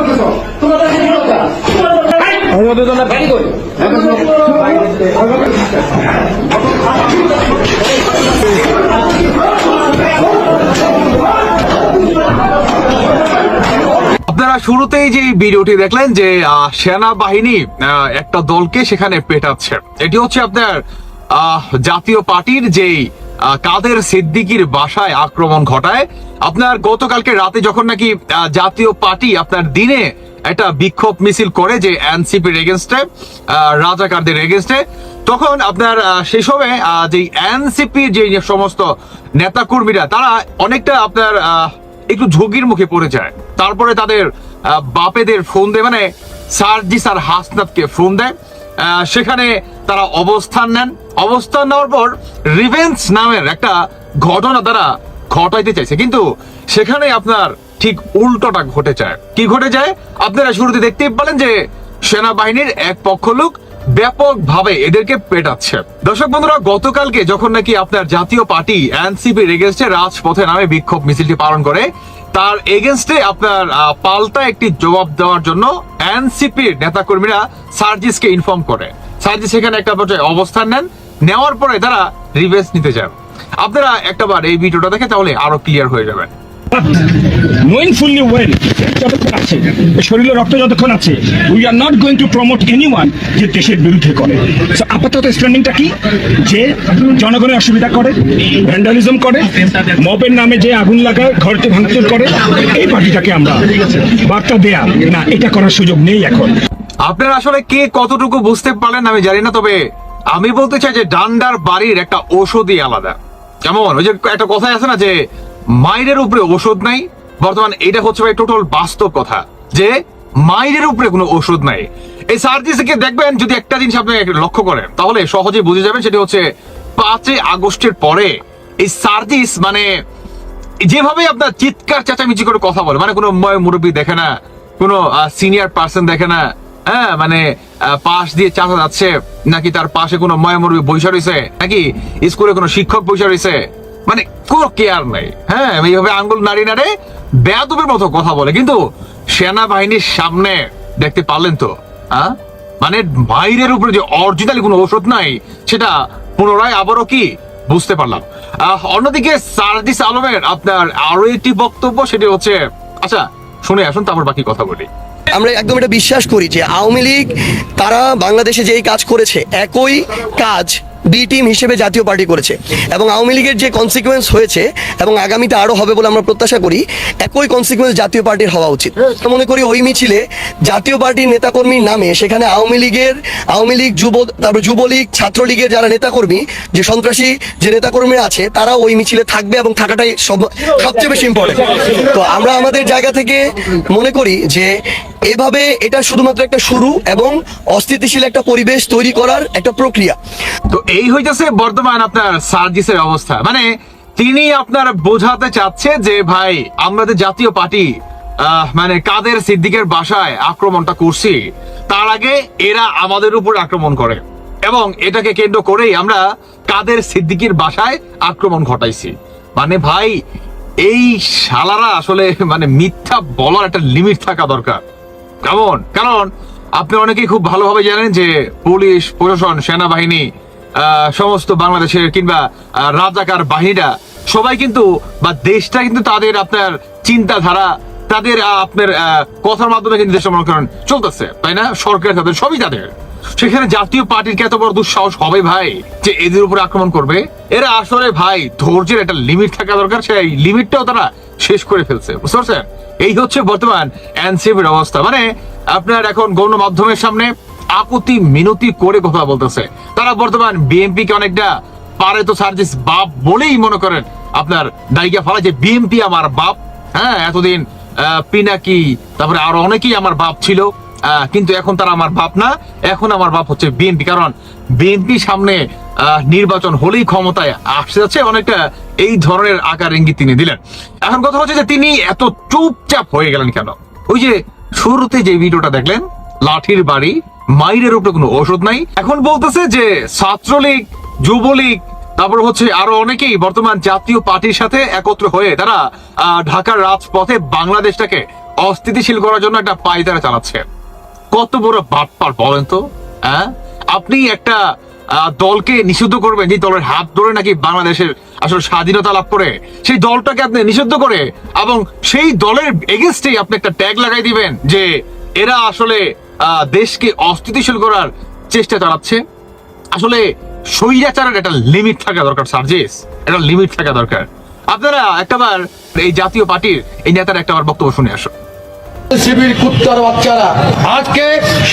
করতেছো? তোমার আপনারা শুরুতেই যে ভিডিওটি দেখলেন যে আহ, সেনাবাহিনী আহ, একটা দলকে সেখানে পেটাচ্ছে। এটি হচ্ছে আপনার আহ, জাতীয় পার্টির যেই কাদের সিদ্দিকির বাসায় আক্রমণ ঘটায়? আপনার গতকালকে রাতে যখন নাকি জাতীয় পার্টি আপনার দিনে একটা বিক্ষোভ মিছিল করে যে এনসিপির এগেনস্টে রাজাকারদের এগেনস্টে তখন আপনার সেই সময় যে এনসিপির যে সমস্ত নেতাকর্মীরা, তারা অনেকটা আপনার একটু ঝুঁকির মুখে পড়ে যায়। তারপরে তাদের বাপেদের ফোন দেয় মানে সার্জিস আর হাসনাতকে ফোন দেয়। সেখানে তারা অবস্থান নেন। অবস্থান নেওয়ার পর রিভেন্স নামের একটা ঘটনা তারা ঘটাইতে চাইছে। কিন্তু সেখানে আপনার ঠিক উল্টোটা ঘটে যায়। কি ঘটে যায়? আপনারা শুরুতে দেখতেই পারেন যে সেনাবাহিনীর এক পক্ষ লোক ব্যাপকভাবে এদেরকে পেটাচ্ছে। দর্শক বন্ধুরা, গতকালকে যখন নাকি আপনার জাতীয় পার্টি এনসিপি এগেনস্টে রাজপথে নামে বিক্ষোভ মিছিলটি পালন করে, তার এগেনস্টে আপনার পাল্টা একটি জবাব দেওয়ার জন্য এনসিপির নেতাকর্মীরা সার্জিসকে ইনফর্ম করে। সার্জিস সেখানে একটা পর্যায়ে অবস্থান নেন, নেওয়ার পরে তারা রিভেন্স নিতে যান। আপনারা একটাবার এই ভিডিওটা দেখে তাহলে আরও ক্লিয়ার হয়ে যাবেন ওয়েল যতক্ষণ আছে শরীরে রক্ত যতক্ষণ আছে we are not going to promote anyone যে দেশের বিরুদ্ধে করে। আপাতত স্ট্যান্ডিংটা কি? যে জনগণের অসুবিধা করে ভ্যান্ডালিজম করে নামে যে আগুন লাগায়, ঘরকে ভাঙচুর করে, এই পার্টিটাকে আমরা বার্তা দেয়া, না, এটা করার সুযোগ নেই এখন। আপনারা আসলে কে কতটুকু বুঝতে পারলেন আমি জানি না, তবে আমি বলতে চাই যে ডান্ডার বাড়ির একটা ঔষধই আলাদা। কেমন? ওই যে একটা কথাই আছে না যে মাইরের উপরে ওষুধ নাই। বর্তমান এটা হচ্ছে ভাই টোটাল বাস্তব কথা, যে মাইরের উপরে কোনো ওষুধ নাই। এই সার্জিসকে দেখবেন যদি একটা জিনিস আপনি লক্ষ্য করেন, তাহলে সহজেই বুঝে যাবেন সেটা হচ্ছে পাঁচই আগস্টের পরে এই সার্জিস মানে যেভাবে আপনার চিৎকার, চেঁচামেচি করে কথা বলে মানে কোনো মুরব্বী দেখে না, কোনো সিনিয়র পার্সন দেখে না হ্যাঁ মানে পাশ দিয়ে চাচা যাচ্ছে, নাকি তার পাশে কোনো ময় মুরব্বী বৈশা রয়েছে, নাকি স্কুলে কোনো শিক্ষক বৈশা রয়েছে মানে কোনো কেয়ার নাই। হ্যাঁ এইভাবে আঙ্গুল নাড়ি নাড়ে বেয়াদবের মতো কথা বলে। কিন্তু সেনাবাহিনীর সামনে দেখতে পারলেন তো মানে বাইরের উপরে যে অরিজিনালি কোনো ওষুধ নাই, সেটা পুনরায় আবারও কি বুঝতে পারলাম। অন্যদিকে সার্জিস আলমের আপনার আরও একটি বক্তব্য, সেটি হচ্ছে আচ্ছা শুনে আসুন, তারপর বাকি কথা বলি। আমরা একদম এটা বিশ্বাস করি যে আওয়ামী লীগ, তারা বাংলাদেশে যেই কাজ করেছে, একই কাজ বি টিম হিসেবে জাতীয় পার্টি করেছে। এবং আওয়ামী লীগের যে কনসিকুয়েন্স হয়েছে এবং আগামীতে আরও হবে বলে আমরা প্রত্যাশা করি, একই কনসিকুয়েন্স জাতীয় পার্টির হওয়া উচিত। মনে করি ওই মিছিলে জাতীয় পার্টির নেতাকর্মীর নামে সেখানে আওয়ামী লীগের, আওয়ামী লীগ যুব, তারপর যুবলীগ, ছাত্রলীগের যারা নেতাকর্মী, যে সন্ত্রাসী যে নেতাকর্মীরা আছে তারা ওই মিছিলে থাকবে এবং থাকাটাই সব সবচেয়ে বেশি ইম্পর্টেন্ট তো আমরা আমাদের জায়গা থেকে মনে করি যে এভাবে এটা শুধুমাত্র একটা শুরু এবং অস্থিতিশীল একটা পরিবেশ তৈরি করার একটা প্রক্রিয়া। তো এই হইতেছে বর্তমান আপনার সার্জিসের অবস্থা। মানে তিনি আপনার বোঝাতে চাচ্ছে যে, ভাই, আমরা যে জাতীয় পার্টি মানে কাদের সিদ্দিকের বাসায় আক্রমণটা করছি, তার আগে এরা আমাদের উপর আক্রমণ করে এবং এটাকে কেন্দ্র করেই আমরা কাদের সিদ্দিকির বাসায় আক্রমণ ঘটাইছি। মানে ভাই, এই শালারা আসলে মানে মিথ্যা বলার একটা লিমিট থাকা দরকার। কেমন? কারণ আপনি অনেকেই খুব ভালোভাবে জানেন যে, পুলিশ, প্রশাসন, সেনাবাহিনী সমস্ত বাংলাদেশের কিংবা রাজাকার বাহিনীরা, সবাই কিন্তু, বা দেশটা কিন্তু তাদের আপনার চিন্তাধারা, তাদের আপনার কথার মাধ্যমে কিন্তু দেশ করেন চলতেছে, তাই না? সরকার তাদের, সবই তাদের। সেখানে জাতীয় পার্টির কি এত বড় দুঃসাহস হবে ভাই, যে এদের উপর আক্রমণ করবে? এরা আসলে ভাই, ধৈর্যের একটা লিমিট থাকা দরকার, সেই লিমিটটাও তারা শেষ করে ফেলছে, বুঝতে পারছেন? এই হচ্ছে বর্তমান এনসিপির অবস্থা। মানে আপনার এখন গণমাধ্যমের সামনে আকুতি মিনতি করে কথা বলতেছে। তারা বর্তমান বিএনপি কে অনেকটা পারে তো সার্জিস বাপ বলেই মনে করেন আপনার দায়িকা ফেলা যে বিএনপি আমার বাপ হ্যাঁ এতদিন পিনাকি, তারপরে আরও অনেকেই আমার বাপ ছিল কিন্তু এখন তারা আমার বাপ না, এখন আমার বাপ হচ্ছে বিএনপি, কারণ বিএনপি সামনে নির্বাচন হলেই ক্ষমতায় আসতে যাচ্ছে, অনেকটা এই ধরনের আকার ইঙ্গিত তিনি দিলেন। এখন কথা হচ্ছে যে তিনি এত চুপচাপ হয়ে গেলেন কেন? ওই যে শুরুতে যে ভিডিওটা দেখলেন, লাঠির বাড়ি মাইরের উপরে কোনো ওষুধ নাই। এখন বলতেছে যে ছাত্রলীগ, যুবলীগ, তারপর হচ্ছে আরও অনেকেই বর্তমান জাতীয় পার্টির সাথে একত্র হয়ে তারা ঢাকার রাজপথে বাংলাদেশটাকে অস্থিতিশীল করার জন্য একটা পায়তারা চালাচ্ছে। কত বড় বাটপার বলেন তো হ্যাঁ আপনি একটা দলকে নিষিদ্ধ করবেন, যে দলের হাত ধরে নাকি বাংলাদেশের আসলে স্বাধীনতা লাভ করে, সেই দলটাকে আপনি নিষিদ্ধ করে, এবং সেই দলের এগেনস্টেই আপনি একটা ট্যাগ লাগাই দিবেন যে এরা আসলে দেশকে অস্থিতিশীল করার চেষ্টা চালাচ্ছে। আসলে স্বৈরাচারের একটা লিমিট থাকা দরকার সার্জেস একটা লিমিট থাকা দরকার। আপনারা একটাবার এই জাতীয় পার্টির এই নেতার একটাবার বক্তব্য শুনে আসো এনসিবির কুত্তার বাচ্চারা। আজকে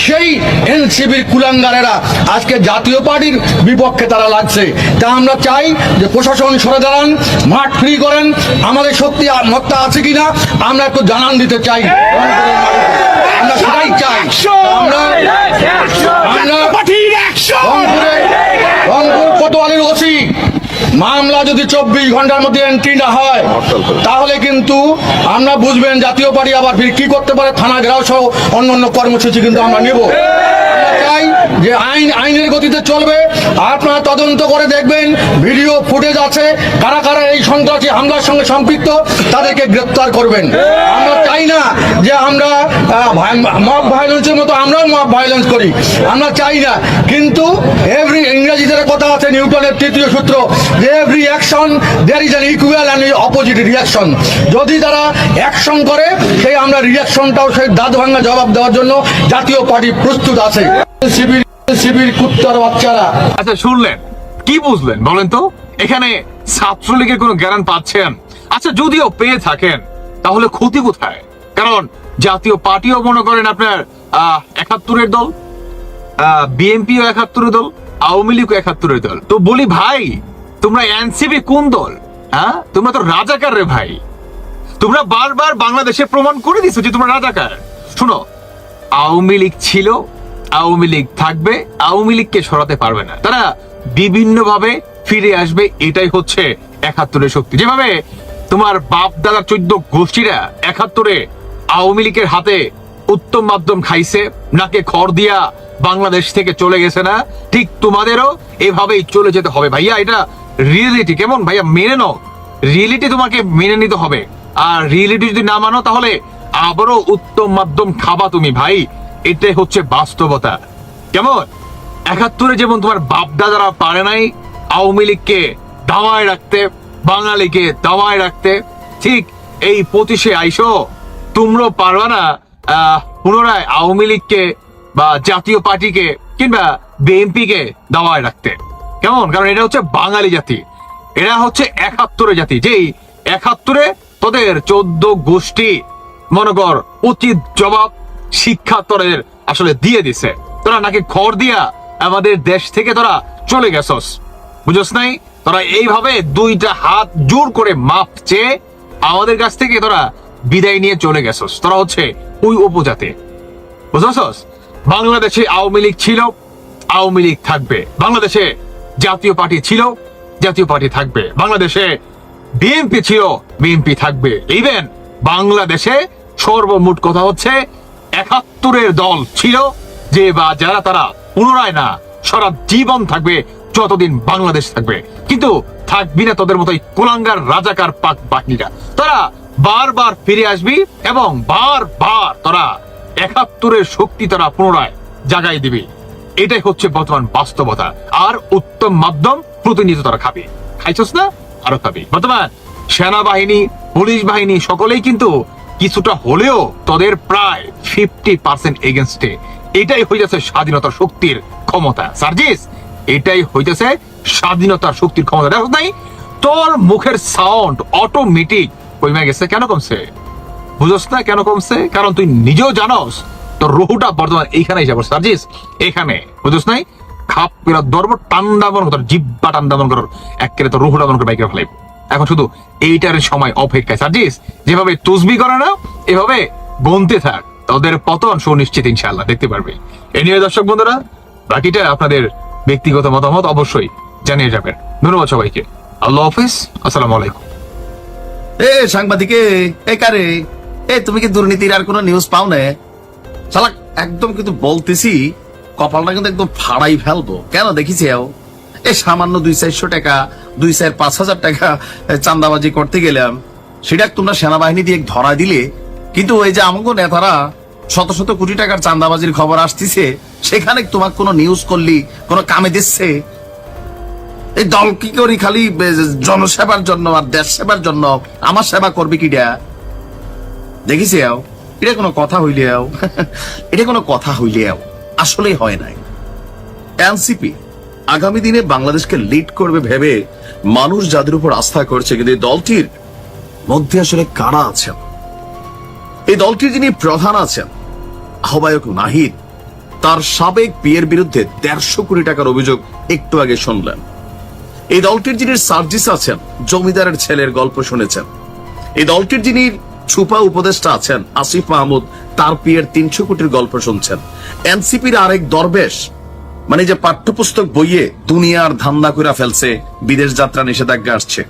সেই এনসিবির কুলাঙ্গারেরা আজকে জাতীয় পার্টির বিপক্ষে তারা লাগছে। তা আমরা চাই যে প্রশাসন সরে দাঁড়ান মাঠ ফ্রি করেন আমাদের শক্তি আর মত্তা আছে কিনা আমরা একটু জানান দিতে চাই। আমরা সেটাই চাই। আমরা আমরা রংপুরে রংপুর কোতোয়ালির ওসি মামলা যদি চব্বিশ ঘণ্টার মধ্যে এন্ট্রি না হয় তাহলে কিন্তু আমরা বুঝবেন জাতীয় পার্টি আবার ফির কি করতে পারে থানা ঘেরাও সহ অন্য অন্য কর্মসূচি কিন্তু আমরা নেব। চাই যে আইন, আইনের গতিতে চলবে, আপনারা তদন্ত করে দেখবেন, ভিডিও ফুটেজ আছে, কারা কারা এই সন্ত্রাসী হামলার সঙ্গে সম্পৃক্ত, তাদেরকে গ্রেপ্তার করবেন। আমরা চাই না যে আমরা মব ভায়োলেন্সের মতো আমরাও মব ভায়োলেন্স করি। আমরা চাই না। কিন্তু এভরি ইংরেজিতে কথা আছে, নিউটনের তৃতীয় সূত্র, যে every action there is an equal and opposite reaction যদি তারা অ্যাকশন করে, সেই আমরা রিয়াকশনটাও সেই দাঁত ভাঙা জবাব দেওয়ার জন্য জাতীয় পার্টি প্রস্তুত আছে। শিবির শিবির কুত্তার বাচ্চারা। আচ্ছা শুনলেন। কি বুঝলেন বলেন তো? এখানে ছাত্রলীগের কোনো জ্ঞান পাচ্ছেন? আচ্ছা যদিও পেয়ে থাকেন, তাহলে ক্ষতি কোথায়? কারণ জাতীয় পার্টিও মনে করেন আপনার একাত্তরের দল বিএনপিও একাত্তরের দল, আওয়ামী লীগও একাত্তরের দল। তো বলি, ভাই, তোমরা এনসিপি কোন দল? হ্যাঁ? তোমরা তো রাজাকার রে ভাই। তোমরা বারবার বাংলাদেশে প্রমাণ করে দিছো যে তোমরা রাজাকার। শুনো, আওয়ামী লীগ ছিল আওয়ামী লীগ থাকবে, আওয়ামী লীগকে সরাতে পারবে না। তারা বিভিন্ন ভাবে ফিরে আসবে, এটাই হচ্ছে একাত্তরের শক্তি। যেভাবে তোমার বাপ দাদার চোদ্দ গোষ্ঠীরা একাত্তরে আওয়ামী লীগের হাতে উত্তম মাধ্যম খাইছে, নাকে খড় দিয়া বাংলাদেশ থেকে চলে গেছে না, ঠিক তোমাদেরও এভাবেই চলে যেতে হবে। ভাইয়া, এটা রিয়েলিটি কেমন? ভাইয়া, মেনে নাও। রিয়েলিটি তোমাকে মেনে নিতে হবে। আর রিয়েলিটি যদি না মানো, তাহলে আবারও উত্তম মাধ্যম খাবা তুমি, ভাই। এটাই হচ্ছে বাস্তবতা। কেমন? একাত্তরে যেমন তোমার বাপ দাদারা পারে নাই, আওয়ামী লীগকে দাওয়ায় রাখতে বাঙালিকে দাওয়ায় রাখতে, ঠিক এই পঁচিশে আইসো তোমরাও পারবা না পুনরায় আওয়ামী লীগকে বা জাতীয় পার্টিকে কিংবা বিএনপি কে দাওয়ায় রাখতে। কেমন? কারণ এটা হচ্ছে বাঙালি জাতি। এরা হচ্ছে একাত্তরে জাতি। যেই একাত্তরে তোদের চোদ্দ গোষ্ঠী, মনে কর উচিত জবাব শিক্ষা তোদের আসলে দিয়ে দিছে। তোরা নাকি খড় দিয়া আমাদের দেশ থেকে তোরা চলে গেছস। বুঝস নাই? তোরা এইভাবে দুইটা হাত জোর করে মাপ চেয়ে আমাদের কাছ থেকে তোরা বিদায় নিয়ে চলে গেছস। তোরা হচ্ছে ওই উপজাতি। বুঝছস বাংলাদেশে আওয়ামী লীগ ছিল, আওয়ামী লীগ থাকবে। বাংলাদেশে জাতীয় পার্টি ছিল, জাতীয় পার্টি থাকবে। বাংলাদেশে বিএনপি ছিল, বিএনপি থাকবে। ইভেন বাংলাদেশে সর্বমোট কথা হচ্ছে একাত্তরের দল ছিল যে বা যারা তারা পুনরায় না, সারা জীবন থাকবে, যতদিন বাংলাদেশ থাকবে। কিন্তু থাকবি না তোদের মতোই কুলাঙ্গার, রাজাকার, পাক বাহিনীরা। তারা বারবার ফিরে আসবি এবং বারবার তোরা একাত্তরের শক্তি তারা পুনরায় জাগাই দিবি। এটাই হচ্ছে বর্তমান বাস্তবতা। আর উত্তম মাধ্যম প্রতিনিধিত্ব তারা খাবে। খাইছস না? আরও খাবি। বর্তমান সেনাবাহিনী, পুলিশ বাহিনী, সকলেই কিন্তু কিছুটা হলেও তোদের প্রায় ফিফটি পার্সেন্ট এগেনস্টে এটাই হইতেছে স্বাধীনতার শক্তির ক্ষমতা। সার্জিস, এটাই হইতেছে স্বাধীনতার শক্তির ক্ষমতা। দেখো নাই, তোর মুখের সাউন্ড অটোমেটিক কমে গেছে। কেন কমছে? বুঝস না কেন কমছে? কারণ তুই নিজেও জানস, তোর রহুটা বর্তমান এইখানে যাব। সার্জিস, এখানে। বুঝস নাই? খাপ পেরা দর্ব টান্দা মন তোর জিব্বা টান্দা মন কর একেবারে তোর রহুটা মন করে, বাইকে ফেলাই এখন শুধু এইটার সময় অপেক্ষায়। সার্জিস, যেভাবে তুসবি করে না, এভাবে গনতে থাক। তোদের পতন সুনিশ্চিত ইনশাআল্লাহ, দেখতে পারবে। এ নিয়ে দর্শক বন্ধুরা, বাকিটা আপনাদের ব্যক্তিগত মতামত অবশ্যই জানিয়ে যাবেন। ধন্যবাদ সবাইকে। আল্লাহ হাফিজ, আসসালামু আলাইকুম। এ সাংবাদিকে, এ কারে? এ, তুমি কি দুর্নীতির আর কোনো নিউজ পাও না শালা একদম কিন্তু বলতেছি, কপালটা কিন্তু একদম ফাড়াই ফেলব। কেন দেখিছি এ সামান্য দুই চারশো টাকা দুই চার পাঁচ হাজার টাকা এ, চাঁদাবাজি করতে গেলাম। সেটা তোমরা সেনাবাহিনী দিয়ে ধরা দিলে। কিন্তু ওই যে আমাকে নেতারা শত শত কোটি টাকার চান্দাবাজির খবর আসতেছে সেখানে তোমার কোনো নিউজ করলি কোনো কামে দিচ্ছে? এই দল কি করি খালি জনসেবার জন্য আর দেশ সেবার জন্য? আমার সেবা করবে কিটা দেখিস এটা কোনো কথা হইলে আও? এটা কোনো কথা হইলে আও? আসলেই হয় নাই। এনসিপি আগামী দিনে বাংলাদেশকে লিড করবে ভেবে মানুষ যাদের উপর আস্থা করছে, কিন্তু এই দলটির মধ্যে আসলে কারা আছেন? এই দলটির যিনি প্রধান আছেন, আহ্বায়ক নাহিদ, তার সাবেক বিয়ের বিরুদ্ধে দেড়শো কোটি টাকার অভিযোগ একটু আগে শুনলেন। এই দলটির যিনি সার্জিস আছেন, জমিদারের ছেলের গল্প শুনেছেন। এই দলটির যিনি ছুপা উপদেষ্টা আছেন, আসিফ মাহমুদ, তার পিয়ের তিনশো কোটির গল্প শুনছেন। এনসিপির আরেক দরবেশ মানে যে পাঠ্যপুস্তক বইয়ে দুনিয়ার ধান্দা করে ফেলছে, বিদেশ যাত্রা নিষেধাজ্ঞা আসছে।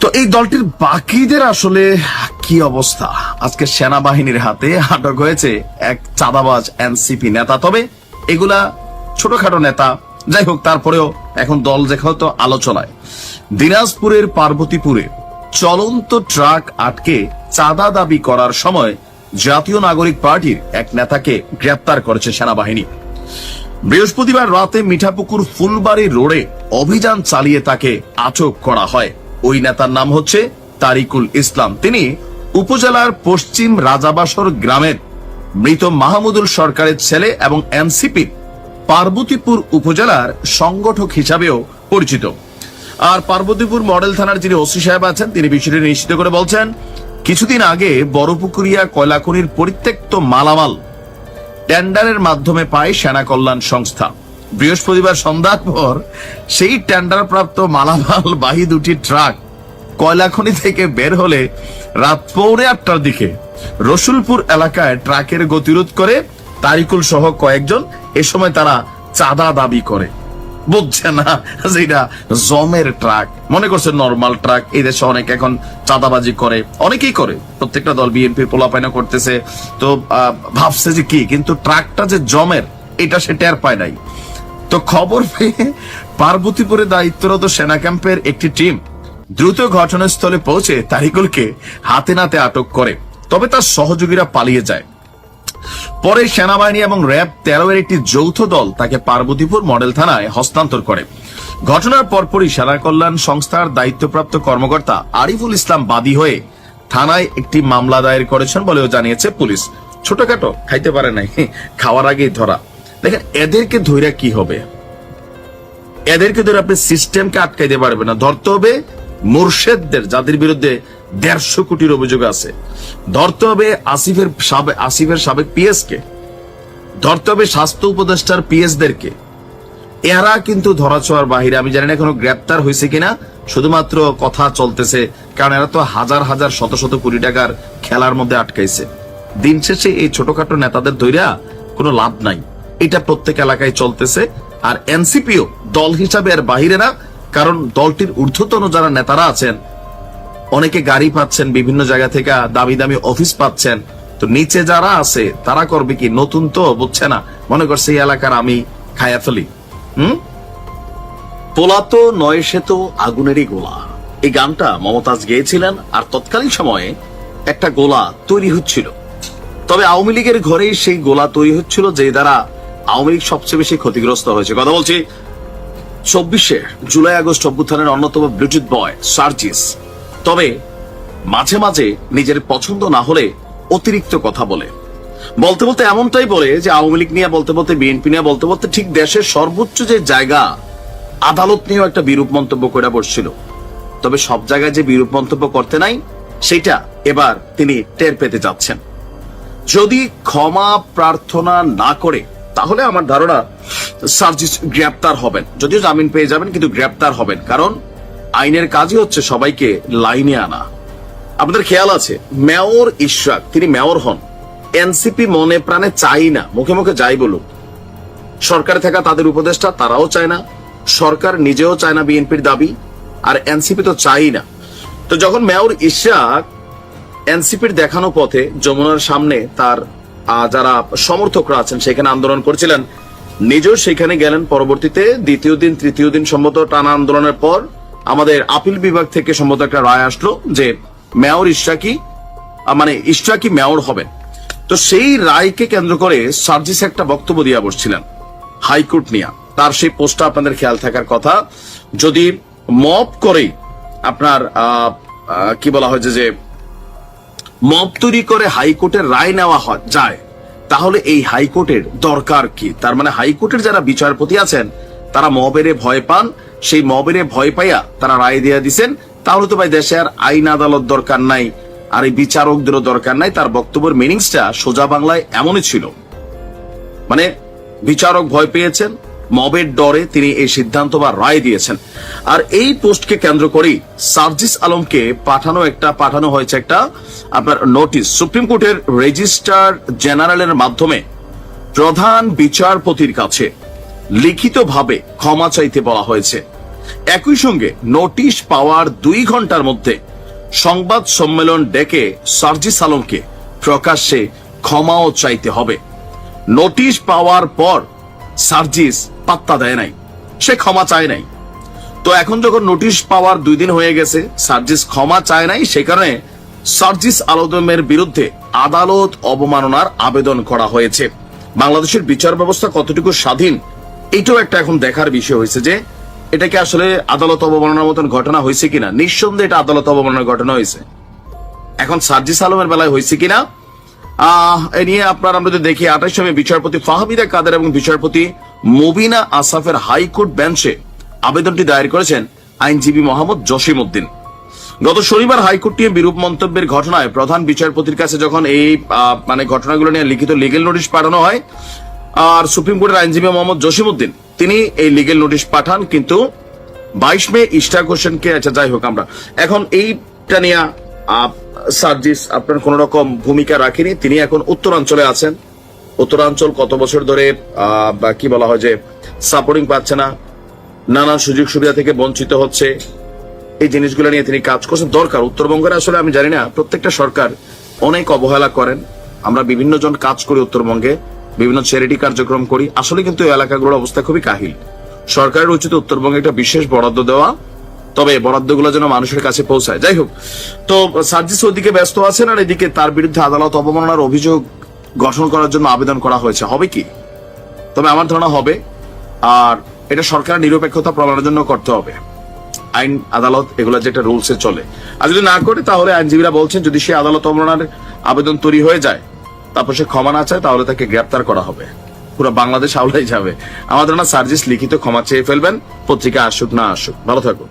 তো এই দলটির বাকিদের আসলে কি অবস্থা? আজকে সেনাবাহিনীর হাতে আটক হয়েছে এক চাঁদাবাজ এনসিপি নেতা। তবে এগুলা ছোটখাটো নেতা, যাই হোক, তারপরেও এখন দল যেখানে তো আলোচনায়। দিনাজপুরের পার্বতীপুরে চলন্ত ট্রাক আটকে চাঁদা দাবি করার সময় জাতীয় নাগরিক পার্টির এক নেতাকে গ্রেপ্তার করেছে সেনাবাহিনী। বৃহস্পতিবার রাতে মিঠাপুকুর ফুলবাড়ি রোডে অভিযান চালিয়ে তাকে আটক করা হয়। ওই নেতার নাম হচ্ছে তারিকুল ইসলাম। তিনি উপজেলার পশ্চিম রাজাবাসর গ্রামের মৃত মাহমুদুল সরকারের ছেলে এবং এনসিপি পার্বতীপুর উপজেলার সংগঠক হিসাবেও পরিচিত। আর পার্বতীপুর মডেল থানার যিনি ওসি সাহেব আছেন, তিনি বিষয়টি নিশ্চিত করে বলছেন, কিছুদিন আগে বড়পুকুরিয়া কয়লাখনির পরিত্যক্ত মালামাল টেন্ডারের মাধ্যমে পায় সেনা কল্যাণ সংস্থা। বৃহস্পতিবার সন্ধ্যার পর সেই টেন্ডার প্রাপ্ত মালামাল বাহি দুটি ট্রাক কয়লা খনি থেকে বের হলে রাত পৌনে আটটার দিকে রসুলপুর এলাকায় ট্রাকের গতিরোধ করে তারিকুল সহ কয়েকজন এ সময় তারা চাঁদা দাবি করে। বুঝছে না। যেটা জমের ট্রাক। মনে করছে নর্মাল ট্রাক। এই দেশে অনেক এখন চাঁদাবাজি করে। অনেকেই করে। প্রত্যেকটা দল বিএনপি পোলাপাইনা করতেছে। তো ভাবছে যে কি? কিন্তু ট্রাকটা যে জমের, এটা সে টের পায় নাই। তো খবর পেয়ে পার্বতীপুরে দায়িত্বরত সেনা ক্যাম্পের একটি টিম দ্রুত ঘটনাস্থলে পৌঁছে তারিকুলকে হাতে নাতে আটক করে। তবে তার সহযোগীরা পালিয়ে যায়। পরে সেনাবাহিনী এবং র্যাব তেরো এর একটি যৌথ দল তাকে পার্বতীপুর মডেল থানায় হস্তান্তর করে। ঘটনার পরপরই সেনা কল্যাণ সংস্থার দায়িত্বপ্রাপ্ত কর্মকর্তা আরিফুল ইসলাম বাদী হয়ে থানায় একটি মামলা দায়ের করেছেন বলেও জানিয়েছে পুলিশ। ছোটখাটো, খাইতে পারে নাই, খাওয়ার আগেই ধরা। দেখেন, এদেরকে ধৈর্য কি হবে? এদেরকে ধরে আপনি সিস্টেমকে আটকাইতে পারবেন না। ধরতে হবে মোর্শেদদের, যাদের বিরুদ্ধে দেড়শো কোটির অভিযোগ আছে। ধরতে হবে আসিফের আসিফের সাবেক পিএস কে ধরতে হবে স্বাস্থ্য উপদেষ্টার পিএস দেরকে এরা কিন্তু ধরাছোঁয়ার বাহিরে। আমি জানি না এখনও গ্রেপ্তার হয়েছে কিনা। শুধুমাত্র কথা চলতেছে, কারণ এরা তো হাজার হাজার, শত শত কোটি টাকার খেলার মধ্যে আটকাইছে। দিন শেষে এই ছোটখাটো নেতাদের ধৈর্যা কোনো লাভ নাই। এটা প্রত্যেক এলাকায় চলতেছে। আর এনসিপিও দল হিসাবে আর বাহিরে না, কারণ দলটির ঊর্ধ্বতন যারা নেতারা আছেন অনেকে গাড়ি পাচ্ছেন, বিভিন্ন জায়গা থেকে দামি দামি অফিস পাচ্ছেন। তো নিচে যারা আছে, তারা করবে কি? নতুন তো, বুঝছে না? মনে করছে এই এলাকার আমি খায়া ফেলি। হুম? পোলাতো, নয় সে তো আগুনেরই গোলা। এই গানটা মমতাজ গেয়েছিলেন আর তৎকালীন সময়ে একটা গোলা তৈরি হচ্ছিল। তবে আওয়ামী লীগের ঘরেই সেই গোলা তৈরি হচ্ছিল, যে দ্বারা আওয়ামী লীগ সবচেয়ে বেশি ক্ষতিগ্রস্ত হয়েছে। কথা বলছি, চব্বিশে জুলাই আগস্ট অভ্যুত্থানের অন্যতম ব্লুটুথ বয় সার্জিস। তবে মাঝে মাঝে নিজের পছন্দ না হলে অতিরিক্ত কথা বলে। বলতে বলতে এমনটাই বলে যে আওয়ামী লীগ নিয়ে, বলতে বলতে বিএনপি নিয়ে, বলতে বলতে ঠিক দেশের সর্বোচ্চ যে জায়গা, আদালত নিয়েও একটা বিরূপ মন্তব্য করে বসছিল। তবে সব জায়গায় যে বিরূপ মন্তব্য করতে নাই, সেটা এবার তিনি টের পেতে যাচ্ছেন। যদি ক্ষমা প্রার্থনা না করে, তাহলে আমার ধারণা সার্জিস গ্রেপ্তার হবেন। যদিও জামিন পেয়ে যাবেন, কিন্তু গ্রেপ্তার হবেন। কারণ আইনের কাজই হচ্ছে সবাইকে লাইনে আনা। আপনাদের খেয়াল আছে, মেয়র ইশরাক, তিনি মেয়র হন। এনসিপি মনে প্রাণে চাই না, মুখে মুখে যাই বলুক। সরকারে থাকা তাদের উপদেষ্টা তারাও চায় না, সরকার নিজেও চায় না বিএনপির দাবি, আর এনসিপি তো চাই না। তো যখন মেয়র ইশরাক এনসিপির দেখানো পথে যমুনার সামনে তার যারা সমর্থকরা আছেন, সেখানে আন্দোলন করছিলেন, নিজেও সেখানে গেলেন, পরবর্তীতে দ্বিতীয় দিন, তৃতীয় দিন সম্মত টানা আন্দোলনের পর আমাদের আপিল বিভাগ থেকে সম্ভবত একটা রায় আসলো যে মেয়র ইশরাকি মানে ইশরাকি মেয়র হবেন। তো সেই রায়কে কেন্দ্র করে সার্জিস একটা বক্তব্য দিয়া বসছিলেন হাইকোর্ট নিয়ে। তার সেই পোস্টটা আপনাদের খেয়াল থাকার কথা। যদি মব করে আপনার কি বলা হয়েছে যে মব তৈরি করে হাইকোর্টের রায় নেওয়া যায়, তাহলে এই হাইকোর্টের দরকার কি? তার মানে হাইকোর্টের যারা বিচারপতি আছেন, তারা মবেরে ভয় পান সেই মবেরে ভয় পাইয়া তারা রায় দিয়ে দিছেন, তাহলে তো ভাই দেশে আর আইন আদালত দরকার নাই, আর এই বিচারকদেরও দরকার নাই, তার বক্তব্যের মিনিংসটা সোজা বাংলায় এমনই ছিল। মানে বিচারক ভয় পেয়েছেন, মবের ডরে তিনি এই সিদ্ধান্ত বা রায় দিয়েছেন। আর এই পোস্টকে কেন্দ্র করেই সার্জিস আলমকে পাঠানো একটা, পাঠানো হয়েছে একটা, আপনার নোটিশ। সুপ্রিম কোর্টের রেজিস্ট্রার জেনারেলের মাধ্যমে প্রধান বিচারপতির কাছে লিখিতভাবে ক্ষমা চাইতে বলা হয়েছে। একই সঙ্গে নোটিশ পাওয়ার দুই ঘণ্টার মধ্যে সংবাদ সম্মেলন ডেকে সার্জিস আলমকে প্রকাশ্যে ক্ষমাও চাইতে হবে। নোটিশ পাওয়ার পর সার্জিস পাত্তা দেয় নাই, সে ক্ষমা চায় নাই। তো এখন যখন নোটিশ পাওয়ার দুই দিন হয়ে গেছে, সার্জিস ক্ষমা চায় নাই, সে কারণে সার্জিস আলমের বিরুদ্ধে আদালত অবমাননার আবেদন করা হয়েছে। বাংলাদেশের বিচার ব্যবস্থা কতটুকু স্বাধীন এটাও একটা এখন দেখার বিষয় হয়েছে যে এটাকে আসলে আদালত অবমাননার মতন ঘটনা হয়েছে কিনা? নিঃসন্দেহে এটা আদালত অবমাননার ঘটনা হয়েছে। এখন সার্জিস আলমের বেলায় হয়েছে কিনা? এ নিয়ে আপনার আমরা যদি দেখি, আঠাশ সময় বিচারপতি ফাহমিদা কাদের এবং বিচারপতি মুবিনা আসাফের হাইকোর্ট বেঞ্চে আবেদনটি দায়ের করেছেন আইনজীবী মোহাম্মদ জসিম উদ্দিন গত শনিবার হাইকোর্ট বিরূপ মন্তব্যের ঘটনায় প্রধান বিচারপতির কাছে যখন এই মানে ঘটনাগুলো নিয়ে লিখিত লিগেল নোটিশ পাঠানো হয় আর সুপ্রিম কোর্টের আইনজীবী মোহাম্মদ জসিম উদ্দিন তিনি এই লিগেল নোটিশ পাঠান, কিন্তু বাইশ মে ইস্টাক হোসেনকে আচ্ছা যাই হোক আমরা, এখন এইটা নিয়ে সার্জিস আপনার কোন রকম ভূমিকা রাখেনি, তিনি এখন উত্তরাঞ্চলে আছেন। উত্তরাঞ্চল কত বছর ধরে কি বলা হয় যে সাপোর্টিং পাচ্ছে না, নানান সুযোগ সুবিধা থেকে বঞ্চিত হচ্ছে, এই জিনিসগুলো নিয়ে তিনি কাজ করছেন। দরকার, উত্তরবঙ্গের আসলে আমি জানি না, প্রত্যেকটা সরকার অনেক অবহেলা করেন, আমরা বিভিন্ন জন কাজ করি উত্তরবঙ্গে বিভিন্ন চ্যারিটি কার্যক্রম করি। আসলে কিন্তু এই এলাকাগুলোর অবস্থা খুবই কাহিল। সরকারের উচিত উত্তরবঙ্গে একটা বিশেষ বরাদ্দ দেওয়া। তবে বরাদ্দগুলো যেন মানুষের কাছে পৌঁছায়। যাই হোক, তো সার্জিস ওদিকে ব্যস্ত আছেন আর এদিকে তার বিরুদ্ধে আদালত অবমাননার অভিযোগ গঠন করার জন্য আবেদন করা হয়েছে। হবে কি? তবে আমার ধারণা হবে। আর এটা সরকারের নিরপেক্ষতা প্রমাণের জন্য করতে হবে। আইন, আদালত এগুলো যেটা রুলসে চলে। আর যদি না করে, তাহলে আইনজীবীরা বলছেন, যদি সে আদালত অবমাননার আবেদন তৈরি হয়ে যায় তারপর সে ক্ষমা না চায়, তাহলে তাকে গ্রেপ্তার করা হবে। পুরো বাংলাদেশ আওলাই যাবে। আমাদের না সার্জিস লিখিত ক্ষমা চেয়ে ফেলবেন, পত্রিকা আসুক না আসুক। ভালো থাকুন।